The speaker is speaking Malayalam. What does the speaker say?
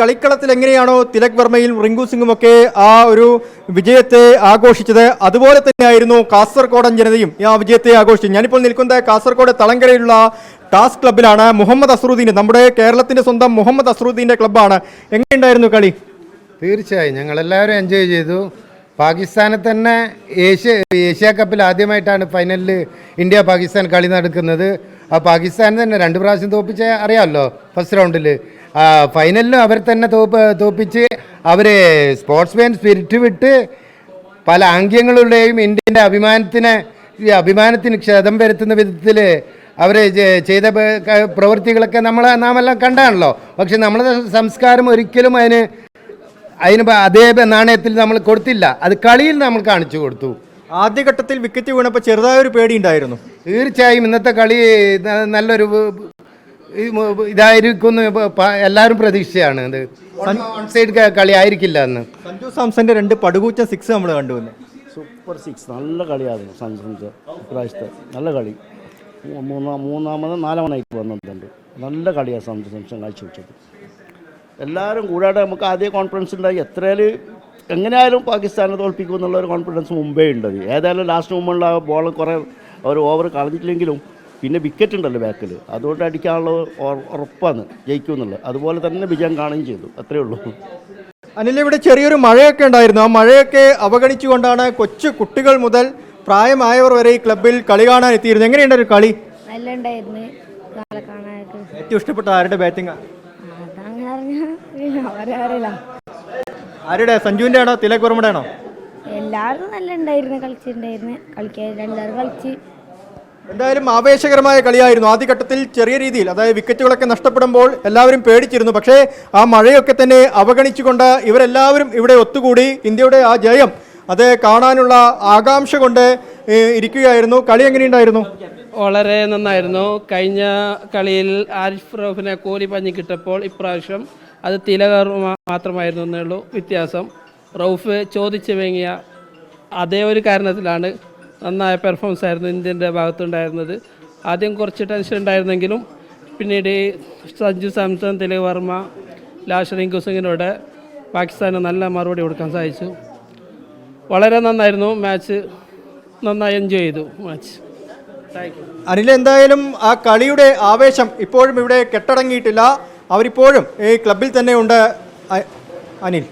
കളിക്കളത്തിൽ എങ്ങനെയാണോ തിലക് വർമ്മയും റിങ്കു സിംഗും ഒക്കെ ആ ഒരു വിജയത്തെ ആഘോഷിച്ചത്? അതുപോലെ തന്നെയായിരുന്നു കാസർഗോഡൻ ജനതയും ആ വിജയത്തെ ആഘോഷിച്ചത്. ഞാനിപ്പോൾ നിൽക്കുന്നത് കാസർഗോഡ് തളങ്കരയിലുള്ള ടാസ് ക്ലബിലാണ്. മുഹമ്മദ് അസറുദ്ദീൻ നമ്മുടെ കേരളത്തിന്റെ സ്വന്തം മുഹമ്മദ് അസറുദ്ദീന്റെ ക്ലബ്ബാണ് എങ്ങനെയുണ്ടായിരുന്നു കളി? തീർച്ചയായും. ഞങ്ങളെല്ലാവരും എൻജോയ് ചെയ്തു. പാകിസ്ഥാനെ തന്നെ ഏഷ്യ ഏഷ്യ കപ്പിൽ ആദ്യമായിട്ടാണ് ഫൈനലിൽ ഇന്ത്യ പാകിസ്ഥാൻ കളി നടക്കുന്നത്. ആ പാകിസ്ഥാൻ തന്നെ രണ്ട് പ്രാവശ്യം തോപ്പിച്ച അറിയാമല്ലോ ഫസ്റ്റ് റൗണ്ടിൽ ഫൈനലിലും അവർ തന്നെ തോപ്പ് തോപ്പിച്ച് അവർ സ്പോർട്സ്മാൻ സ്പിരിറ്റ് വിട്ട് പല ആംഗ്യങ്ങളുടെയും ഇന്ത്യന്റെ അഭിമാനത്തിന് അഭിമാനത്തിന് ക്ഷതം വരുത്തുന്ന വിധത്തിൽ അവർ ചെയ്ത പ്രവൃത്തികളൊക്കെ നമ്മൾ നാമെല്ലാം കണ്ടാണല്ലോ. പക്ഷെ നമ്മളെ സംസ്കാരം ഒരിക്കലും അതിന് അതിന് അതേ നാണയത്തിൽ നമ്മൾ കൊടുത്തില്ല. അത് കളിയിൽ നമ്മൾ കാണിച്ചു കൊടുത്തു. ആദ്യഘട്ടത്തിൽ വിക്കറ്റ് വീണപ്പോൾ ചെറുതായ ഒരു പേടി ഉണ്ടായിരുന്നു തീർച്ചയായും ഇന്നത്തെ കളി ന- നല്ലൊരു ഇതായിരിക്കും എല്ലാവരും പ്രതീക്ഷയാണ്. ഇത് സൈഡ് കളി ആയിരിക്കില്ല എന്ന് സഞ്ജു സാംസന്റെ രണ്ട് പടുകൂച്ച സിക്സ് നമ്മൾ കണ്ടുവന്നു സൂപ്പർ സിക്സ് നല്ല കളിയായിരുന്നു സംസംസ് ഇപ്രാവശ്യത്തെ. നല്ല കളി. മൂന്നാം മൂന്നാമത് നാലാമതായിട്ട് വന്നിട്ടുണ്ട്. നല്ല കളിയാണ് സഞ്ജു സാംസൺ കാഴ്ച വെച്ചത് എല്ലാവരും കൂടാതെ നമുക്ക് ആദ്യ കോൺഫിഡൻസ് ഉണ്ടായി. എത്രയാലും എങ്ങനെയായാലും പാകിസ്ഥാനെ തോൽപ്പിക്കുമെന്നുള്ള ഒരു കോൺഫിഡൻസ് മുമ്പേ ഉണ്ടത്. ഏതായാലും ലാസ്റ്റ് മുമ്പുള്ള ബോൾ കുറേ അവർ ഓവർ കളഞ്ഞിട്ടില്ലെങ്കിലും പിന്നെ വിക്കറ്റ് ഉണ്ടല്ലോ ബാക്കിൽ അതുകൊണ്ട് അടിക്കാനുള്ള ഉറപ്പാണ് ജയിക്കും എന്നുള്ളത് അതുപോലെ തന്നെ വിജയം കാണുകയും ചെയ്തു. അത്രേ ഉള്ളൂ. അനിൽ ഇവിടെ ചെറിയൊരു മഴയൊക്കെ ഉണ്ടായിരുന്നു. ആ മഴയൊക്കെ അവഗണിച്ചുകൊണ്ടാണ് കൊച്ചു കുട്ടികൾ മുതൽ പ്രായമായവർ വരെ ഈ ക്ലബിൽ കളി കാണാൻ എത്തിയിരുന്നു എങ്ങനെയുണ്ട് ഒരു കളി? നല്ല ഉണ്ടായിരുന്നു ഏറ്റവും ഇഷ്ടപ്പെട്ട ആരുടെ ബാറ്റിംഗ് ആരുടെ? സഞ്ജുവിന്റെ ആണോ? തിലക് വർമ്മയുടെ ആണോ? എല്ലാവരും നല്ല ഉണ്ടായിരുന്നു കളിച്ചിട്ടുണ്ടായിരുന്നു. കളിക്കാൻ എല്ലാവരും കളിച്ച്. എന്തായാലും ആവേശകരമായ കളിയായിരുന്നു ആദ്യഘട്ടത്തിൽ ചെറിയ രീതിയിൽ അതായത് വിക്കറ്റുകളൊക്കെ നഷ്ടപ്പെടുമ്പോൾ എല്ലാവരും പേടിച്ചിരുന്നു. പക്ഷേ ആ മഴയൊക്കെ തന്നെ അവഗണിച്ചുകൊണ്ട് ഇവരെല്ലാവരും ഇവിടെ ഒത്തുകൂടി ഇന്ത്യയുടെ ആ ജയം അത് കാണാനുള്ള ആകാംക്ഷ കൊണ്ട് ഇരിക്കുകയായിരുന്നു. കളി എങ്ങനെയുണ്ടായിരുന്നു? വളരെ നന്നായിരുന്നു. കഴിഞ്ഞ കളിയിൽ ആരിഫ് റൌഫിനെ കോലി പഞ്ഞി കിട്ടപ്പോൾ ഇപ്രാവശ്യം അത് തിലകർ മാത്രമായിരുന്നു എന്നേ ഉള്ളൂ വ്യത്യാസം. റൌഫ് ചോദിച്ചു വേങ്ങിയ അതേ ഒരു കാരണത്തിലാണ് നന്നായ പെർഫോമൻസ് ആയിരുന്നു ഇന്ത്യന്റെ ഭാഗത്തുണ്ടായിരുന്നത്. ആദ്യം കുറച്ച് ടെൻഷൻ ഉണ്ടായിരുന്നെങ്കിലും പിന്നീട് സഞ്ജു സാംസൺ തിലക് വർമ്മ ലാഷ് റിങ്കു സിംഗിനോട് പാകിസ്ഥാന് നല്ല മറുപടി കൊടുക്കാൻ സാധിച്ചു. വളരെ നന്നായിരുന്നു മാച്ച് നന്നായി എൻജോയ് ചെയ്തു മാച്ച് അനിൽ എന്തായാലും ആ കളിയുടെ ആവേശം ഇപ്പോഴും ഇവിടെ കെട്ടടങ്ങിയിട്ടില്ല. അവരിപ്പോഴും ഈ ക്ലബിൽ തന്നെ ഉണ്ട് അനിൽ.